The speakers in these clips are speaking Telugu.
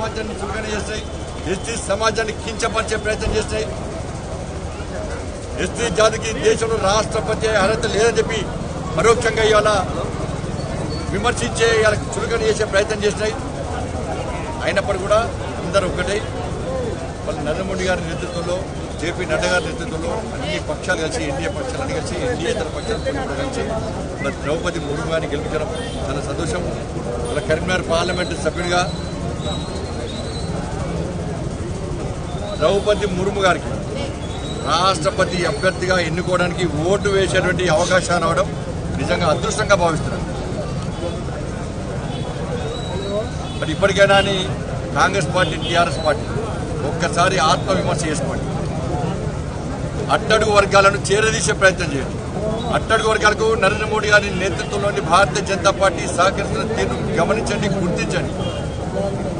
సమాజాన్ని చులకన చేస్తాయి. ఎస్టీ సమాజాన్ని కించపరిచే ప్రయత్నం చేస్తాయి. ఎస్టీ జాతికి దేశంలో రాష్ట్రపతి అర్హత లేదని చెప్పి పరోక్షంగా ఇవాళ విమర్శించే ఇవాళ చులకన చేసే ప్రయత్నం చేసినాయి అయినప్పటికీ కూడా అందరూ ఒకటే వాళ్ళు నరేంద్ర మోడీ గారి నేతృత్వంలో జేపీ నడ్డా గారి నేతృత్వంలో అన్ని పక్షాలు కలిసి ఎన్డీఏ పక్షాలన్నీ కలిసి ఎన్డీఏ ఇతర పక్షాలు కలిసి మన ద్రౌపది ముర్ము గారిని గెలిపించడం చాలా సంతోషం. వాళ్ళ కరీంనగర్ పార్లమెంటు సభ్యుడిగా ద్రౌపది ముర్ము గారికి రాష్ట్రపతి అభ్యర్థిగా ఎన్నుకోవడానికి ఓటు వేసేటువంటి అవకాశాలు అవడం నిజంగా అదృష్టంగా భావిస్తున్నాను మరి ఇప్పటికైనా కాంగ్రెస్ పార్టీ టీఆర్ఎస్ పార్టీ ఒక్కసారి ఆత్మవిమర్శ చేసుకోండి. అట్టడుగు వర్గాలను చేరదీసే ప్రయత్నం చేయండి. అట్టడుగు వర్గాలకు నరేంద్ర మోడీ గారి నేతృత్వంలోని భారతీయ జనతా పార్టీ సహకరిస్తున్న తీరును గమనించండి గుర్తించండి.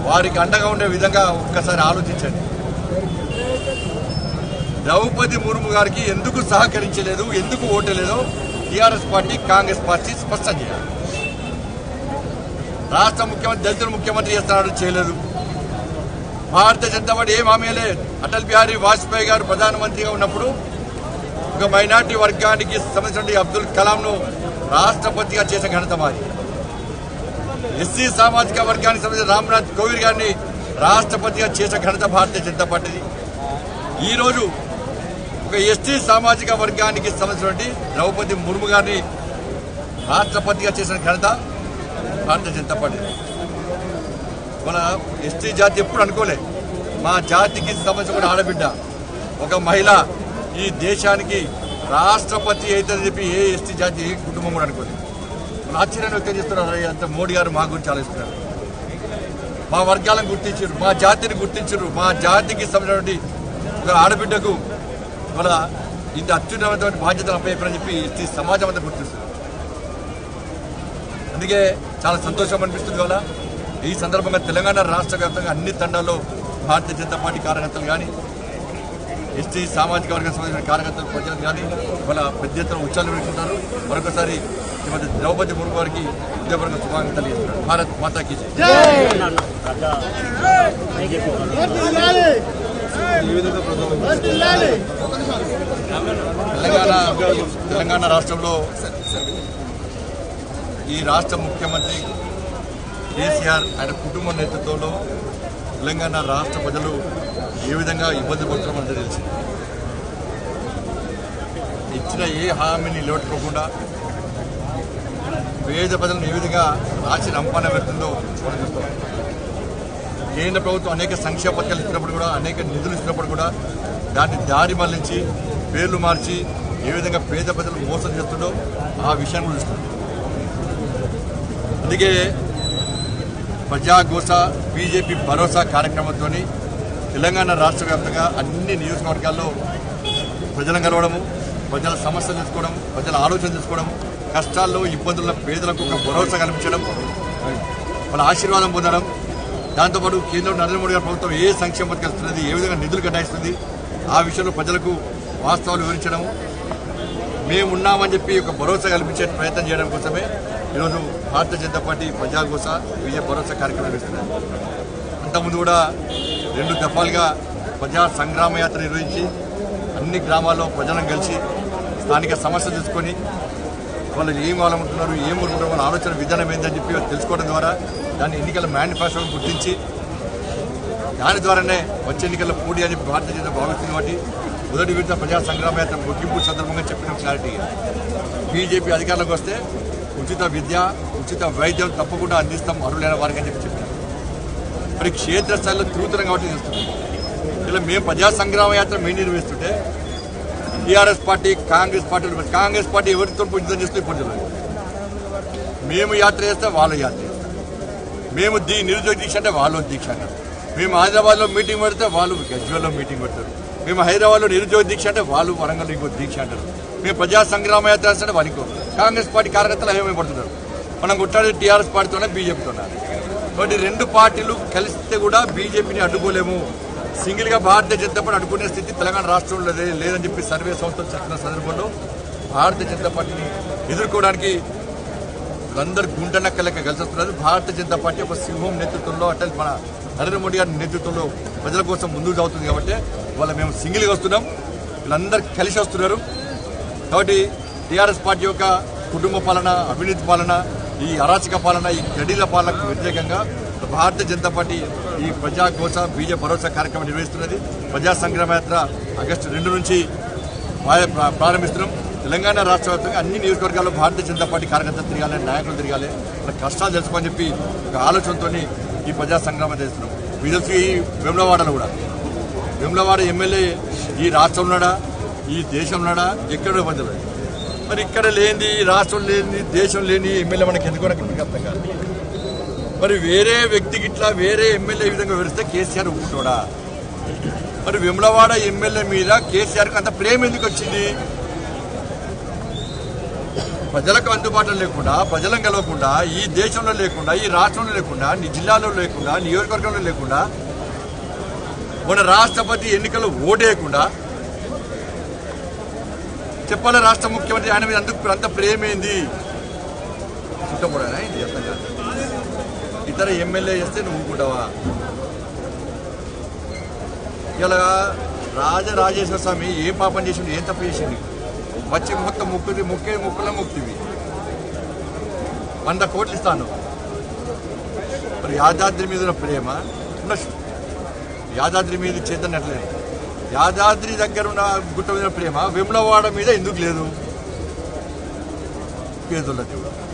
వారికి అండగా ఉండే విధంగా ఒక్కసారి ఆలోచించండి. ద్రౌపది ముర్ము గారికి ఎందుకు సహకరించలేదు ఎందుకు ఓటలేదో టీఆర్ఎస్ పార్టీ కాంగ్రెస్ పార్టీ స్పష్టం చేయాలి. రాష్ట్ర ముఖ్యమంత్రి దళితుల ముఖ్యమంత్రి చేస్తున్నాడు చేయలేదు. భారతీయ జనతా పార్టీ ఏం హామీలే అటల్ బిహారీ వాజ్పేయి గారు ప్రధానమంత్రిగా ఉన్నప్పుడు ఒక మైనార్టీ వర్గానికి సంబంధించిన అబ్దుల్ కలాంను రాష్ట్రపతిగా చేసిన ఘనత మాది. ఎస్సీ సామాజిక వర్గానికి సంబంధించిన రామ్నాథ్ కోవింద్ గారిని రాష్ట్రపతిగా చేసిన ఘనత భారతీయ జనతా పార్టీది. ఈరోజు ఒక ఎస్టీ సామాజిక వర్గానికి సంబంధించినటువంటి ద్రౌపది ముర్ము గారిని రాష్ట్రపతిగా చేసిన ఘనత భారతీయ జనతా పార్టీ. మన ఎస్టీ జాతి ఎప్పుడు అనుకోలే. మా జాతికి సంబంధించిన ఆడబిడ్డ ఒక మహిళ ఈ దేశానికి రాష్ట్రపతి అవుతుందని చెప్పి ఏ ఎస్టీ జాతి ఏ కుటుంబం కూడా అనుకోలేదు వాళ్ళు ఆశ్చర్యాన్ని వ్యక్తం చేస్తున్నారు అంత మోడీ గారు మా గురించి ఆలోచిస్తున్నారు. మా వర్గాలను గుర్తించారు మా జాతిని గుర్తించారు మా జాతికి సంబంధించినటువంటి ఒక ఆడబిడ్డకు మన ఇంత అత్యున్నతమైన బాధ్యతలు అప్పయ్యని చెప్పి ఈ సమాజం అంతా గుర్తిస్తుంది. అందుకే చాలా సంతోషం అనిపిస్తుంది ఇవాళ. ఈ సందర్భంగా తెలంగాణ రాష్ట్ర వ్యాప్తంగా అన్ని తండాల్లో భారతీయ జనతా పార్టీ కార్యకర్తలు కానీ ఎస్టీ సామాజిక వర్గం సంబంధించిన కార్యకర్తలు ప్రజలు కానీ ఇవాళ పెద్ద ఎత్తున ఉత్సాహాలు పెడుతున్నారు మరొకసారి శ్రీమతి ద్రౌపది ముర్ము వారికి ఉద్యోగపరంగా శుభాకాంక్షలు తెలియజేస్తున్నారు భారత్ మాతాకి తెలంగాణ తెలంగాణ రాష్ట్రంలో ఈ రాష్ట్ర ముఖ్యమంత్రి కేసీఆర్ ఆయన కుటుంబ నేతృత్వంలో తెలంగాణ రాష్ట్ర ప్రజలు ఏ విధంగా ఇబ్బంది పడుతున్నారో మనకు తెలిసి ఇచ్చిన ఏ హామీని నిలబెట్టుకోకుండా పేద ప్రజలను ఏ విధంగా రాసి రంపాన పెడుతుందో మనం చూస్తాం కేంద్ర ప్రభుత్వం అనేక సంక్షేమ పథకాలు ఇచ్చినప్పుడు కూడా అనేక నిధులు ఇచ్చినప్పుడు కూడా దాన్ని దారి మళ్ళించి పేర్లు మార్చి ఏ విధంగా పేద ప్రజలు మోసం చేస్తుండో ఆ విషయాన్ని కూడా చూస్తున్నాం. అందుకే ప్రజాఘోష బీజేపీ భరోసా కార్యక్రమంతో తెలంగాణ రాష్ట్ర వ్యాప్తంగా అన్ని నియోజకవర్గాల్లో ప్రజలను కలవడము ప్రజల సమస్యలు తెలుసుకోవడం ప్రజల ఆలోచన తెలుసుకోవడం కష్టాల్లో ఇబ్బందుల్లో పేదలకు ఒక భరోసా కల్పించడం వాళ్ళ ఆశీర్వాదం పొందడం దాంతోపాటు కేంద్రం నరేంద్ర మోడీ గారి ప్రభుత్వం ఏ సంక్షేమ పథకాలు ఇస్తున్నది ఏ విధంగా నిధులు కేటాయిస్తుంది ఆ విషయంలో ప్రజలకు వాస్తవాలు వివరించడం మేము ఉన్నామని చెప్పి ఒక భరోసా కల్పించే ప్రయత్నం చేయడం కోసమే ఈరోజు భారతీయ జనతా పార్టీ ప్రజాఘోష విజయ భరోసా కార్యక్రమం నిర్వహిస్తున్నారు అంతకుముందు కూడా రెండు దఫాలుగా ప్రజా సంగ్రామ యాత్ర నిర్వహించి అన్ని గ్రామాల్లో ప్రజలను కలిసి స్థానిక సమస్యలు తీసుకొని వాళ్ళు ఏం కావాలనుకుంటున్నారు ఏం కోరుకుంటారు వాళ్ళ ఆలోచన విధానం ఏందని చెప్పి తెలుసుకోవడం ద్వారా దాన్ని ఎన్నికల మేనిఫెస్టోను గుర్తించి దాని ద్వారానే వచ్చే ఎన్నికల్లో పోటీ అని భారతీయ జనతా భావిస్తుంది కాబట్టి మొదటి విడత ప్రజా సంగ్రామ యాత్ర ముగింపు సందర్భంగా చెప్పిన క్లారిటీ బీజేపీ అధికారంలోకి వస్తే ఉచిత విద్య ఉచిత వైద్యం తప్పకుండా అందిస్తాం అర్హులైన వారికి అని చెప్పి చెప్పారు. మరి క్షేత్రస్థాయిలో తిరుగుతున్నాం కాబట్టి చేస్తున్నాం ఇలా మేము ప్రజా సంగ్రామ యాత్ర మేము నిర్వహిస్తుంటే TRS party Congress party Congress party ఎవరితో యుద్ధం చేస్తే ఇప్పుడు మేము యాత్ర చేస్తే వాళ్ళు యాత్ర మేము దీ నిరుద్యోగ దీక్ష అంటే వాళ్ళు దీక్ష అంటారు. మేము హైదరాబాద్లో మీటింగ్ పెడితే వాళ్ళు గజ్వేల్లో మీటింగ్ పెడతారు. మేము హైదరాబాద్లో నిరుద్యోగ దీక్ష అంటే వాళ్ళు వరంగల్ ఇంకో దీక్ష అంటారు. మేము ప్రజా సంగ్రామ యాత్ర అంటే వారికి కాంగ్రెస్ పార్టీ కార్యకర్తలు ఏమేమి పడుతున్నారు? మనం కొట్టాడు టీఆర్ఎస్ పార్టీతోనే బీజేపీతోనే. కాబట్టి రెండు పార్టీలు కలిస్తే కూడా బీజేపీని అడ్డుకోలేము. సింగిల్గా భారతీయ జనతా పార్టీ అనుకునే స్థితి తెలంగాణ రాష్ట్రంలో లేదని చెప్పి సర్వే సంస్థలు చెప్పిన సందర్భంలో భారతీయ జనతా పార్టీని ఎదుర్కోవడానికి అందరు గుంట లెక్క కలిసి వస్తున్నారు భారతీయ జనతా పార్టీ ఒక సింహం నేతృత్వంలో అటల్ మన నరేంద్ర మోడీ గారి నేతృత్వంలో ప్రజల కోసం ముందుకు సాగుతుంది కాబట్టి వాళ్ళ మేము సింగిల్గా వస్తున్నాం. వీళ్ళందరూ కలిసి వస్తున్నారు. కాబట్టి టీఆర్ఎస్ పార్టీ యొక్క కుటుంబ పాలన అవినీతి పాలన ఈ అరాచక పాలన ఈ గడీల పాలనకు వ్యతిరేకంగా భారతీయ జనతా పార్టీ ఈ ప్రజా కోసం బీజేపీ భరోసా కార్యక్రమం నిర్వహిస్తున్నది. ప్రజా సంగ్రామ యాత్ర ఆగస్టు రెండు నుంచి ప్రారంభిస్తున్నాం. తెలంగాణ రాష్ట్ర వ్యాప్తంగా అన్ని నియోజకవర్గాల్లో భారతీయ జనతా పార్టీ కార్యకర్తలు తిరగాలి నాయకులు తిరగాలి. మన కష్టాలు తెలుసుకోని చెప్పి ఒక ఆలోచనతో ఈ ప్రజా సంగ్రామం చేస్తున్నాం. మీకు ఈ వేములవాడలో కూడా. వేములవాడ ఎమ్మెల్యే ఈ రాష్ట్రం ఉన్నాడా? ఈ దేశం ఉన్నాడా? ఎక్కడో మరి ఇక్కడ లేనిది ఈ రాష్ట్రం లేని దేశం లేని ఎమ్మెల్యే మనకి ఎందుకు అర్థం కాదు. మరి వేరే వ్యక్తికి ఇట్లా వేరే ఎమ్మెల్యే విధంగా వివరిస్తే కేసీఆర్ ఒప్పుకోడా మరి విమలవాడ ఎమ్మెల్యే మీద కేసీఆర్కి అంత ప్రేమ ఎందుకు వచ్చింది? ప్రజలకు అందుబాటులో లేకుండా ప్రజలను కలవకుండా ఈ దేశంలో లేకుండా ఈ రాష్ట్రంలో లేకుండా నీ జిల్లాలో లేకుండా నియోజకవర్గంలో లేకుండా మన రాష్ట్రపతి ఎన్నికలు ఓటేయకుండా చెప్పాలి రాష్ట్ర ముఖ్యమంత్రి ఆయన మీద అందుకు అంత ప్రేమేంది చుట్టపడానా ఇది అర్థం కాదు. ఇద్దర ఎమ్మెల్యే చేస్తే నువ్వు ఊరుకుంటావా? ఇలా రాజరాజేశ్వర స్వామి ఏ పాపం చేసిండు ఏం తప్పు చేసిండు? వచ్చి మొత్తం ముక్కుది ముక్కే ముక్కుల ముక్తివి. వంద కోట్లు ఇస్తాను. మరి యాదాద్రి మీద ఉన్న ప్రేమ? ఉండొచ్చు. యాదాద్రి మీద చేతనట్లేదు యాదాద్రి దగ్గర ఉన్న గుట్ట మీద ప్రేమ విమలవాడ మీద ఎందుకు లేదు? పేదోళ్ళ దేవుడు.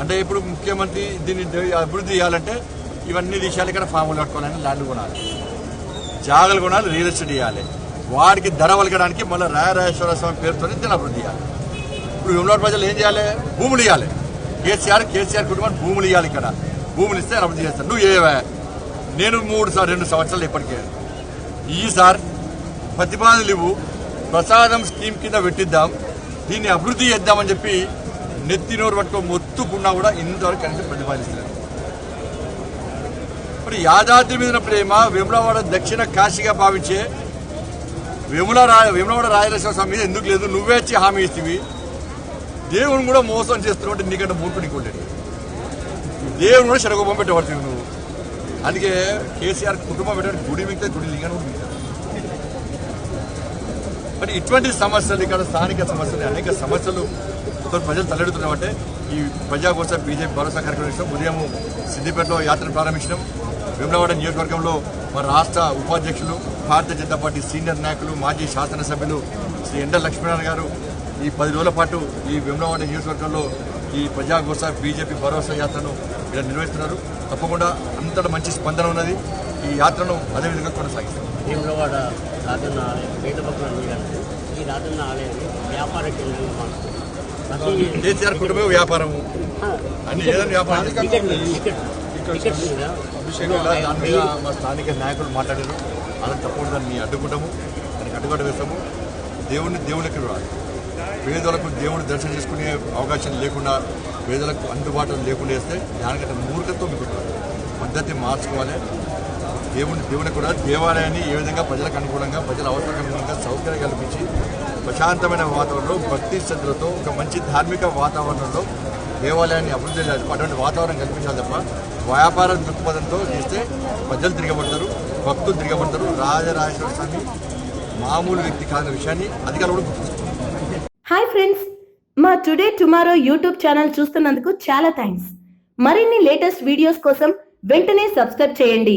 అంటే ఇప్పుడు ముఖ్యమంత్రి దీన్ని అభివృద్ధి చేయాలంటే ఇవన్నీ విషయాలు ఇక్కడ ఫాములు కట్టుకోవాలని ల్యాండ్ కొనాలి. జాగలు కొనాలి రియల్ ఎస్టేట్ చేయాలి. వాడికి ధర వలకడానికి మళ్ళీ రాయరాజేశ్వర స్వామి పేరుతో దీన్ని అభివృద్ధి చేయాలి. ఇప్పుడు విమలవాడ ప్రజలు ఏం చేయాలి? భూములు ఇవ్వాలి. కేసీఆర్ కేసీఆర్ కుటుంబానికి భూములు ఇవ్వాలి ఇక్కడ. భూములు ఇస్తే అభివృద్ధి చేస్తాను నువ్వు ఏవే? నేను మూడు సార్ రెండు సంవత్సరాలు ఇప్పటికే. ఈసారి ప్రతిపాదనలు ఇవ్వు. ప్రసాదం స్కీమ్ కింద పెట్టిద్దాం. దీన్ని అభివృద్ధి చేద్దామని చెప్పి నెత్తినోరు పట్టుకో మొత్తుకున్నా కూడా ఇంతవరకు కనీసం ప్రతిపాదిస్తున్నారు ఇప్పుడు యాదాద్రి మీద ప్రేమ వేములవాడ దక్షిణ కాశీగా భావించే వేముల రాయ వేములవాడ రాయలసీమ స్వామి మీద ఎందుకు లేదు? నువ్వే వచ్చి హామీ ఇస్తేవి. దేవుని కూడా మోసం చేస్తున్నావు అంటే నీకంటే మూర్ఖుడు నీకు దేవుని కూడా శరగోపం పెట్టబడుతుంది నువ్వు. అందుకే కేసీఆర్ కుటుంబం పెట్టాడు గుడి మిగితే గుడి లింగం మరి ఇటువంటి సమస్యలు ఇక్కడ స్థానిక సమస్యలు అనేక సమస్యలు తో ప్రజలు తలెడుతున్నామంటే ఈ ప్రజా కోసం బీజేపీ భరోసా కార్యక్రమం ఇస్తాం ఉదయం సిద్దిపేటలో యాత్రను ప్రారంభించడం వేములవాడ నియోజకవర్గంలో మన రాష్ట్ర ఉపాధ్యక్షులు భారతీయ జనతా పార్టీ సీనియర్ నాయకులు మాజీ శాసనసభ్యులు శ్రీ ఎండ లక్ష్మీనారాయణ గారు. ఈ పది రోజుల పాటు ఈ వేములవాడ నియోజకవర్గంలో ఈ ప్రజాగోస బీజేపీ భరోసా యాత్రను ఇక్కడ నిర్వహిస్తున్నారు. తప్పకుండా అంతటా మంచి స్పందన ఉన్నది. ఈ యాత్రను అదేవిధంగా కొనసాగిస్తారు భీమలవాడ రాజన్న ఆలయం పేద పక్కన ఈ రాజన్న ఆలయాన్ని వ్యాపార కేంద్రంగా మారుస్తుంది కేసీఆర్ కుటుంబం వ్యాపారము. అన్ని ఏదైనా వ్యాపారం కూడా దాని మీద మా స్థానిక నాయకులు మాట్లాడారు. అలా తప్పకుండా దాన్ని అడ్డుకుంటాము. దానికి అడ్డుకట్ట వేస్తాము. దేవుడిని దేవుడికి పేదలకు దేవుని దర్శనం చేసుకునే అవకాశం లేకుండా పేదలకు అందుబాటులో లేకుండా వేస్తే దానికంటే మూర్ఖత్వం మీకు. పద్ధతి మార్చుకోవాలి. దేవుని దేవుని కూడా దేవాలయాన్ని ఏ విధంగా ప్రజలకు అనుకూలంగా ప్రజల అవసరాలకు అనుగుణంగా సౌకర్యం కల్పించి ప్రశాంతమైన వాతావరణంలో భక్తి శ్రద్ధలతో ఒక మంచి ధార్మిక వాతావరణంలో దేవాలయాన్ని అభివృద్ధి చేయాలి. అటువంటి వాతావరణం కల్పించాలి తప్ప వ్యాపార దృక్పథంతో చేస్తే ప్రజలు తిరగబడతారు భక్తులు తిరగబడతారు. రాజరాజేశ్వర స్వామి మామూలు వ్యక్తి కాదు విషయాన్ని అధికారులు కూడా హాయ్ ఫ్రెండ్స్ మా టుడే టుమారో యూట్యూబ్ ఛానల్ చూస్తున్నందుకు చాలా థ్యాంక్స్ మరిన్ని లేటెస్ట్ వీడియోస్ కోసం వెంటనే సబ్స్క్రైబ్ చేయండి.